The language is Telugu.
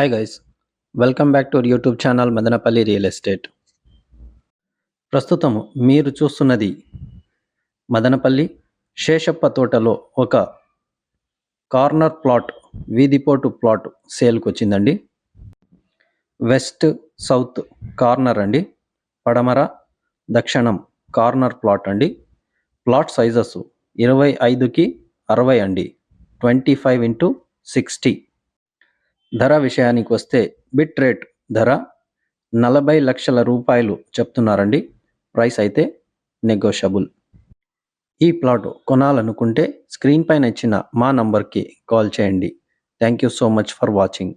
Hi guys welcome back to our YouTube channel Madanapalle real estate ప్రస్తుతం మీరు చూస్తున్నది మదనపల్లి శేషప్ప తోటలో ఒక కార్నర్ ప్లాట్ వీధిపోటు ప్లాట్ సేల్కి వచ్చిందండి. వెస్ట్ సౌత్ కార్నర్ అండి. పడమర దక్షిణం కార్నర్ ప్లాట్ అండి. ప్లాట్ సైజెస్ ఇరవై ఐదుకి అరవై అండి. Twenty five into sixty. ధర విషయానికి వస్తే బిట్ రేట్ ధర నలభై లక్షల రూపాయలు చెప్తున్నారండి. ప్రైస్ అయితే నెగోషబుల్. ఈ ప్లాట్ కొనాలనుకుంటే స్క్రీన్ పైన ఇచ్చిన మా నంబర్కి కాల్ చేయండి. Thank you so much for watching.